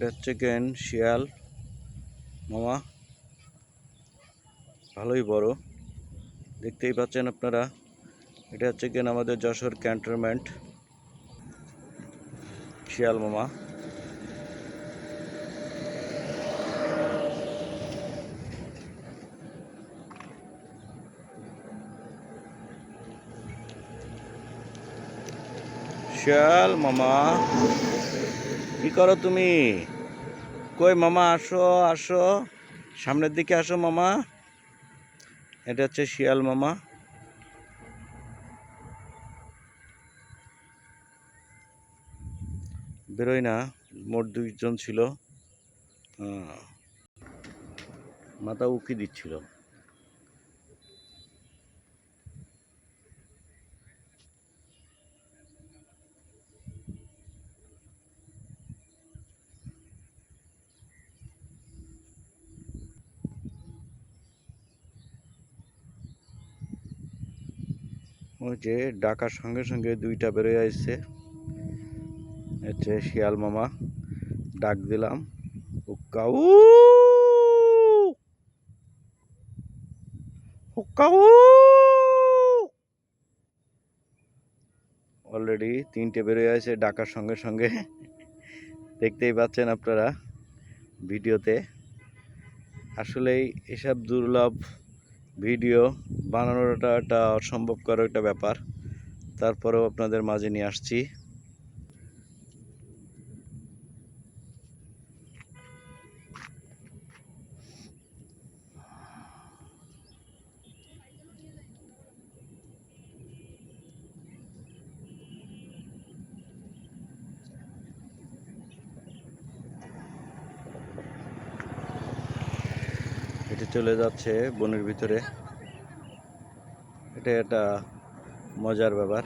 এটা হচ্ছে কেন শিয়াল। মামা, ভালোই বড়। দেখতেই পাচ্ছেন আপনারা, এটা হচ্ছে কেন আমাদের যশোর ক্যান্টনমেন্ট। শিয়াল মামা। শিয়াল মামা। কি করো তুমি? কই মামা, আসো আসো। সামনের দিকে আসো মামা। এটা হচ্ছে শিয়াল মামা। বেরোয় না, মোট দুইজন ছিল। মাথা উকি দিচ্ছিল। ওই যে ডাকার সঙ্গে সঙ্গে দুইটা বেরোয় আসছে। হচ্ছে শিয়াল মামা, ডাক দিলাম। হুক্কাউ হুক্কাউ অলরেডি তিনটে বেরোয় আছে ডাকার সঙ্গে সঙ্গে। দেখতেই পাচ্ছেন আপনারা ভিডিওতে। আসলেই এসব দুর্লভ ভিডিও বানানোটা একটা অসম্ভবকর একটা ব্যাপার। তারপরেও আপনাদের মাঝে নিয়ে আসছি। এটা চলে যাচ্ছে বনের ভিতরে। এটা একটা মজার ব্যাপার।